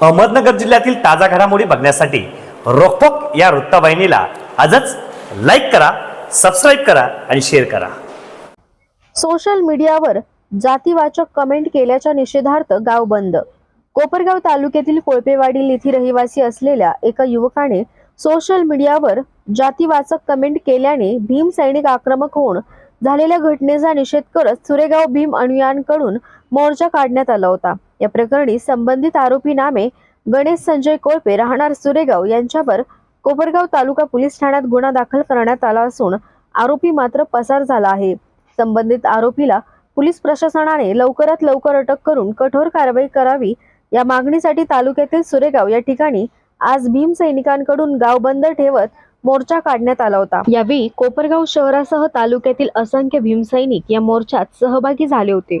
अहमदनगर जिल्ह्यातील ताजा घडामोडी बघण्यासाठी रोखोक या वृत्तवाहिनीला आजच लाईक करा सबस्क्राईब करा आणि शेअर करा. सोशल मीडियावर जातीवाचक कमेंट केल्याच्या निषेधार्थ गाव बंद. कोपरगाव तालुक्यातील कोळपेवाडी येथील रहिवासी असलेल्या एका युवकाने सोशल मीडियावर जातीवाचक कमेंट केल्याने भीम सैनिक आक्रमक होऊन झालेल्या घटनेचा निषेध करत सुरेगाव भीम अनुयांकडून मोर्चा काढण्यात आला होता. या प्रकरणी संबंधित आरोपी नामे गणेश संजय कोळपे राहणार सुरेगाव यांच्यावर कोपरगाव तालुका पोलीस ठाण्यात गुन्हा दाखल करण्यात आला असून आरोपी मात्र पसार झाला आहे. संबंधित आरोपीला पोलीस प्रशासनाने लवकरात लवकर अटक करून कठोर कारवाई करावी या मागणीसाठी तालुक्यातील सुरेगाव या ठिकाणी आज भीम सैनिकांकडून गाव बंद ठेवत मोर्चा काढण्यात आला होता. यावेळी कोपरगाव शहरासह तालुक्यातील असंख्य भीमसैनिक या मोर्चात सहभागी झाले होते.